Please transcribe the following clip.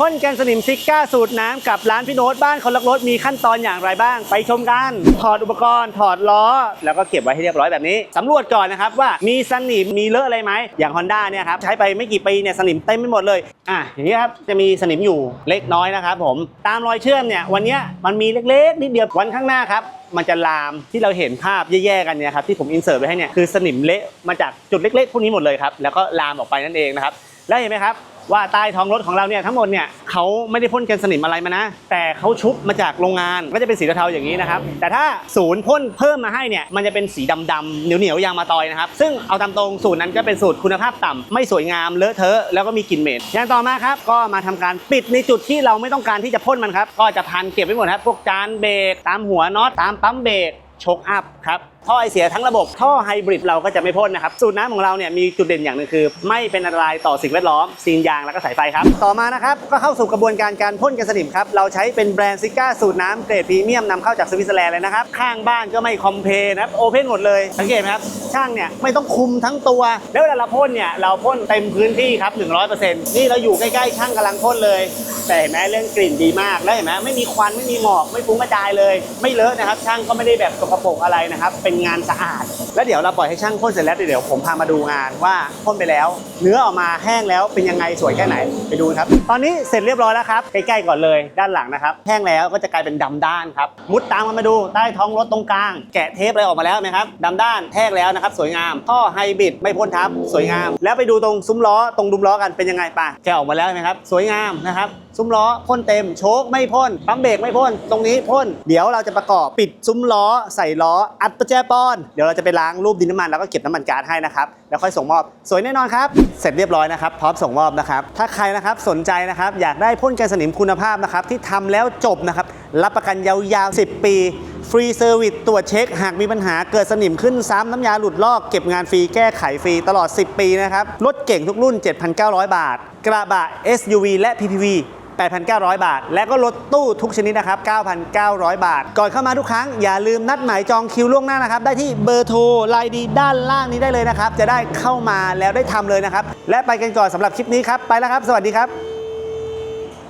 พ่นกันสนิมซิก้าสูตรน้ำกับร้านพี่โน้ตบ้านคนลักรถมีขั้นตอนอย่างไรบ้าง ไปชมกัน ถอดอุปกรณ์ถอดล้อ แล้วก็เก็บไว้ให้เรียบร้อยแบบนี้สำรวจก่อนนะครับว่ามีสนิมมีเลอะอะไรไหมอย่าง Honda เนี่ยครับใช้ไปไม่กี่ปีเนี่ยสนิมเต็มไปหมดเลยอะอย่างนี้ครับจะมีสนิมอยู่เล็กน้อยนะครับผมตามรอยเชื่อมเนี่ยวันนี้มันมีเล็กๆนิดเดียววันข้างหน้าครับมันจะลามที่เราเห็นภาพแย่ๆกันเนี่ยครับที่ผมอินเสิร์ตไว้ให้เนี่ยคือสนิมเละมาจากจุดเล็กๆพวกนี้หมดเลยครับแล้วก็ลามออกไปนั่นเองนะครับแล้วเห็นไหมครับ ว่าใต้ท้องรถของเราเนี่ยทั้งหมดเนี่ยเขาไม่ได้พ่นกันสนิมอะไรมานะ แต่เขาชุบมาจากโรงงานก็จะเป็นสีเทาๆอย่างนี้นะครับ แต่ถ้าศูนย์พ่นเพิ่มมาให้เนี่ยมันจะเป็นสีดำๆเหนียวๆยางมาตอยนะครับ ซึ่งเอาตามตรงสูตรนั้นก็เป็นสูตรคุณภาพต่ำไม่สวยงามเลอะเทอะแล้วก็มีกลิ่นเหม็นอย่างต่อมาครับก็มาทำการปิดในจุดที่เราไม่ต้องการที่จะพ่นมันครับก็จะพันเก็บไว้หมดครับพวกจานเบรกตามหัวน็อตตามปั๊มเบรก ชคอัพครับท่อไอเสียทั้งระบบท่อไฮบริดเราก็จะไม่พ่นนะครับ สูตรน้ำของเราเนี่ยมีจุดเด่นอย่างหนึ่งคือ ไม่เป็นอันตรายต่อสิ่งแวดล้อมซีนยางแล้วก็สายไฟครับ ต่อมานะครับก็เข้าสู่กระบวนการการพ่นกันสนิมครับ เราใช้เป็นแบรนด์ซิก้าสูตรน้ำเกรดพรีเมียมนำเข้าจากสวิตเซอร์แลนด์เลยนะครับ ข้างบ้านก็ไม่คอมเพลนะครับโอเพนหมดเลยสังเกตไหมครับช่างเนี่ยไม่ต้องคุมทั้งตัว แล้วเวลาเราพ่นเนี่ยเราพ่นเต็มพื้นที่ครับ100%นี่เราอยู่ใกล้ๆช่างกำลังพ่นเลยแต่เห็นไหมเรื่องกลิ่นดีมากแล้วเห็นไหมไม่มีควันไม่มีหมอกไม่ฟุ้งกระจายเลย ไม่เลอะนะครับ ช่างก็ไม่ได้แบบสกปรกอะไรนะครับ เป็นงานสะอาด แล้วเดี๋ยวเราปล่อยให้ช่างพ่นเสร็จแล้วเดี๋ยวผมพามาดูงานว่าพ่นไปแล้ว เนื้อออกมาแห้งแล้วเป็นยังไงสวยแค่ไหนไปดูครับ ตอนนี้เสร็จเรียบร้อยแล้วครับใกล้ๆก่อนเลยด้านหลังนะครับแห้งแล้วก็จะกลายเป็นดำด้านครับมุดตามกันมาดูใต้ท้องรถตรงกลาง แกะเทปอะไรออกมาแล้วไหมครับดำด้านแห้งแล้วนะครับสวยงามท่อไฮบริดไม่พ่นทับสวยงาม แล้วไปดูตรงซุ้มล้อตรงดุมล้อกันเป็นยังไงป่ะแกะออกมาแล้วไหมครับสวยงามนะครับซุ้มล้อพ่นเต็มโชคไม่พ่นปั๊มเบรกไม่พ่นตรงนี้พ่นเดี๋ยวเราจะประกอบปิดซุ้มล้อใส่ล้ออัดประแจป้อน เดี๋ยวเราจะไปล้างรูปดินน้ำมันแล้วก็เก็บน้ำมันก๊าซให้นะครับแล้วค่อยส่งมอบ สวยแน่นอนครับ เสร็จเรียบร้อยนะครับพร้อมส่งมอบนะครับถ้าใครนะครับสนใจนะครับอยากได้พ่นกันสนิมคุณภาพนะครับที่ทำแล้วจบนะครับรับประกันยาวๆ 10 ปีฟรีเซอร์วิสตรวจเช็ค หากมีปัญหาเกิดสนิมขึ้นซ้ำน้ำยาหลุดลอกเก็บงานฟรีแก้ไขฟรีตลอด 10 ปีนะครับรถเก่งทุกรุ่น 7,900 บาท กระบะ SUV และ PPV 8,900 บาท และก็รถตู้ทุกชนิดนะครับ 9,900 บาท ก่อนเข้ามาทุกครั้ง อย่าลืมนัดหมายจองคิวล่วงหน้านะครับ ได้ที่เบอร์โทรไลน์ดีด้านล่างนี้ได้เลยนะครับ จะได้เข้ามาแล้วได้ทำเลยนะครับ และไปกันก่อนสำหรับคลิปนี้ครับ ไปแล้วครับ สวัสดีครับ